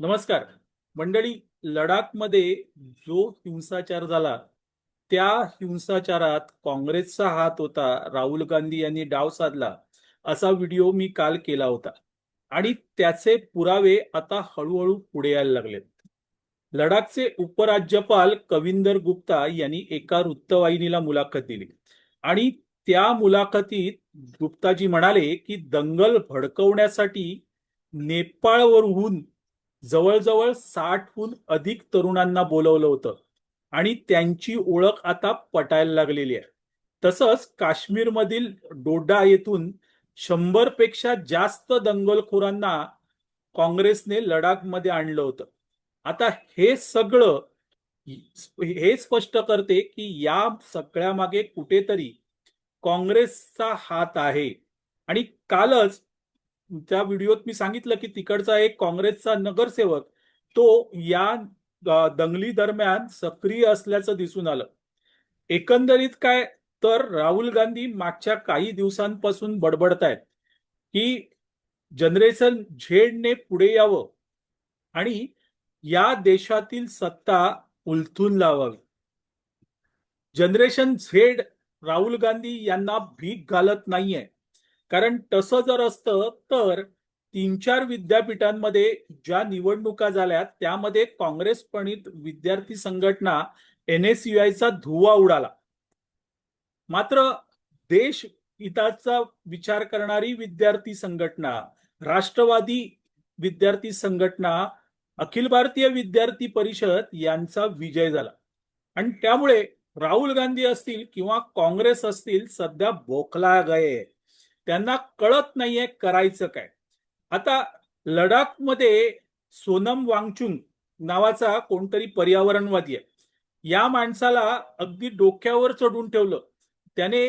नमस्कार. मंडळी लडाखमध्ये जो हिंसाचार झाला त्या हिंसाचारात काँग्रेसचा हात होता राहुल गांधी यांनी डाव साधला असा व्हिडिओ मी काल केला होता. आणि त्याचे पुरावे आता हळूहळू पुढे यायला लागलेत. लडाखचे उपराज्यपाल कविंदर गुप्ता यांनी एका वृत्तवाहिनीला मुलाखत दिली. आणि त्या मुलाखतीत गुप्ताजी म्हणाले की दंगल भडकवण्यासाठी नेपाळवरून जवळजवळ साठहून अधिक तरुणांना बोलवलं होतं. आणि त्यांची ओळख आता पटायला लागलेली आहे. तसंच काश्मीरमधील डोडा येथून शंभरपेक्षा जास्त दंगलखोरांना काँग्रेसने लडाखमध्ये आणलं होतं. आता हे सगळं हे स्पष्ट करते की या सगळ्या मागे कुठेतरी काँग्रेसचा हात आहे. आणि कालच त्या व्हिडिओत मी सांगितलं की तिकडचा एक काँग्रेसचा नगरसेवक तो या दंगली दरम्यान सक्रिय असल्याचं दिसून आलं. एकंदरीत काय तर राहुल गांधी मागच्या काही दिवसांपासून बडबडतायत की जनरेशन झेडने पुढे यावं आणि या देशातील सत्ता उलथून लावावी. जनरेशन झेड राहुल गांधी यांना भीक घालत नाहीये. कारण तसं जर असतं तर तीन चार विद्यापीठांमध्ये ज्या निवडणुका झाल्या त्यामध्ये काँग्रेस प्रणित विद्यार्थी संघटना एन एस चा धुवा उडाला. मात्र देश हिताचा विचार करणारी विद्यार्थी संघटना राष्ट्रवादी विद्यार्थी संघटना अखिल भारतीय विद्यार्थी परिषद यांचा विजय झाला. आणि त्यामुळे राहुल गांधी असतील किंवा काँग्रेस असतील सध्या बोखला गये. त्यांना कळत नाहीये करायचं काय. आता लडाखमध्ये सोनम वांगचुंग नावाचा कोणतरी पर्यावरणवादी आहे. या माणसाला अगदी डोक्यावर चढून ठेवलं. त्याने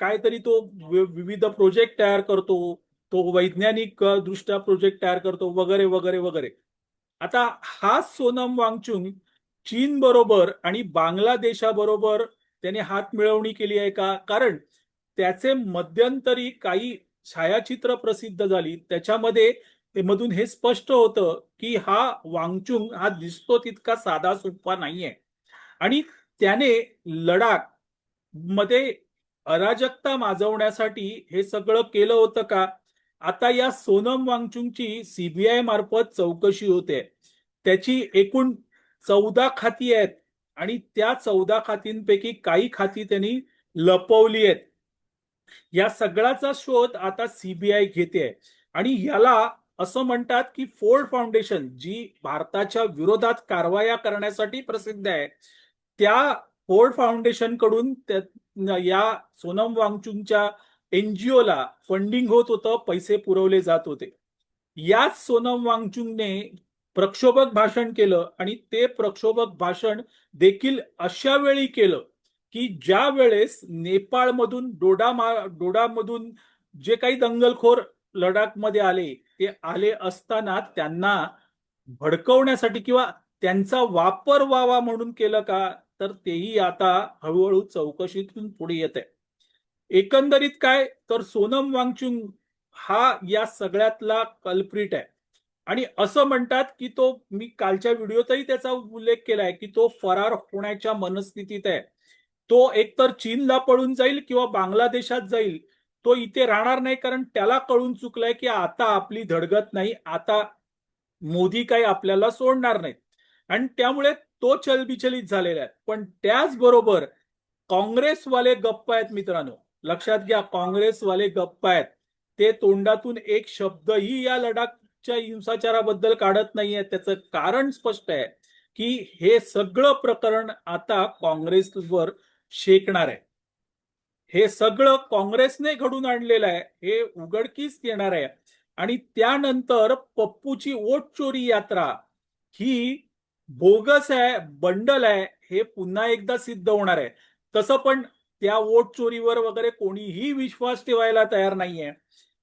काहीतरी तो विविध प्रोजेक्ट तयार करतो. तो वैज्ञानिक दृष्ट्या प्रोजेक्ट तयार करतो. वगैरे वगैरे वगैरे. आता हा सोनम वांगचुंग चीन बरोबर आणि बांगलादेशाबरोबर त्याने हात मिळवणी केली आहे का? कारण त्याचे मध्यंतरी काही छायाचित्र प्रसिद्ध झाली. त्याच्यामध्ये मधून हे स्पष्ट होतं की हा वांगचुंग हा दिसतो तितका साधा सोपा नाहीये. आणि त्याने लडाखमध्ये अराजकता माजवण्यासाठी हे सगळं केलं होतं का? आता या सोनम वांगचुंगची सीबीआय मार्फत चौकशी होते. त्याची एकूण चौदा खाती आहेत आणि त्या चौदा खातींपैकी काही खाती त्यांनी लपवली आहेत. या सगळ्याचा शोध आता सीबीआय घेते आणि याला असं म्हणतात की फोर्ड फाउंडेशन जी भारताच्या विरोधात कारवाया करण्यासाठी प्रसिद्ध आहे त्या फोर्ड फाउंडेशनकडून या सोनम वांगचुंगच्या एनजीओला फंडिंग होत होतं पैसे पुरवले जात होते. याच सोनम वांगचुंगने प्रक्षोभक भाषण केलं आणि ते प्रक्षोभक भाषण देखील अशा वेळी केलं की ज्या वेळेस नेपाळमधून डोडा डोडामधून जे काही दंगलखोर लडाखमध्ये आले ते आले असताना त्यांना भडकवण्यासाठी किंवा त्यांचा वापर व्हावा म्हणून केलं का तर तेही आता हळूहळू चौकशीतून पुढे येत आहे एकंदरीत काय तर सोनम वांगचुंग हा या सगळ्यातला कल्प्रिट आहे. आणि असं म्हणतात की तो मी कालच्या व्हिडिओतही त्याचा उल्लेख केलाय की तो फरार होण्याच्या मनस्थितीत आहे. तो एकतर चीनला पळून जाईल किंवा बांगलादेशात जाईल तो इथे राहणार नाही कारण त्याला कळून चुकलंय की आता आपली धडगत नाही आता मोदी काही आपल्याला सोडणार नाहीत. आणि त्यामुळे तो चलबिचलित झालेला आहे. पण त्याचबरोबर काँग्रेसवाले गप्प आहेत मित्रांनो. लक्षात घ्या काँग्रेसवाले गप्प आहेत. ते तोंडातून एक शब्दही या लडाखच्या हिंसाचाराबद्दल काढत नाहीये. त्याचं कारण स्पष्ट आहे की हे सगळं प्रकरण आता काँग्रेसवर शेकणार आहे. हे सगळं काँग्रेसने घडून आणलेलं आहे. हे उघडकीस येणार आहे. आणि त्यानंतर पप्पूची वोट चोरी यात्रा. ही बोगस आहे बंडल आहे हे पुन्हा एकदा सिद्ध होणार आहे. तसं पण त्या वोट चोरीवर वगैरे कोणीही विश्वास ठेवायला तयार नाहीये.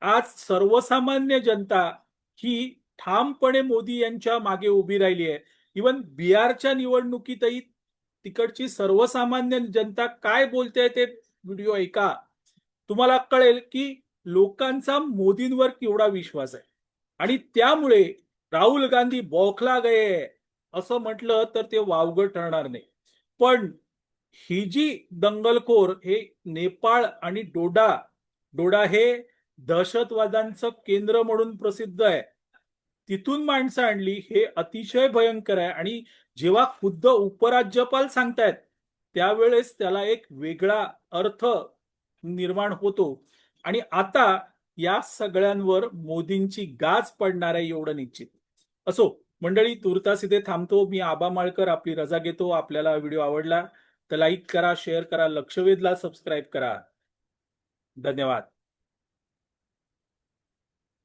आज सर्वसामान्य जनता ही ठामपणे मोदी यांच्या मागे उभी राहिली आहे. इवन बिहारच्या निवडणुकीतही तिकडची सर्वसामान्य जनता काय बोलते ते व्हिडिओ ऐका. तुम्हाला कळेल की लोकांचा मोदींवर केवढा विश्वास आहे. आणि त्यामुळे राहुल गांधी बौखला गए असं म्हटलं तर ते वावगं ठरणार नाही. पण ही जी दंगलखोर हे नेपाळ आणि डोडा डोडा हे दहशतवादांचं केंद्र म्हणून प्रसिद्ध आहे. तिथून माणसं आणली हे अतिशय भयंकर आहे. आणि जेव्हा खुद्द उपराज्यपाल सांगतायत त्यावेळेस त्याला एक वेगळा अर्थ निर्माण होतो. आणि आता या सगळ्यांवर मोदींची गाज पडणार आहे एवढं निश्चित. असो मंडळी तुर्तास इथे थांबतो. मी आबा माळकर आपली रजा घेतो. आपल्याला व्हिडिओ आवडला तर लाईक करा शेअर करा लक्षवेधला सबस्क्राईब करा. धन्यवाद.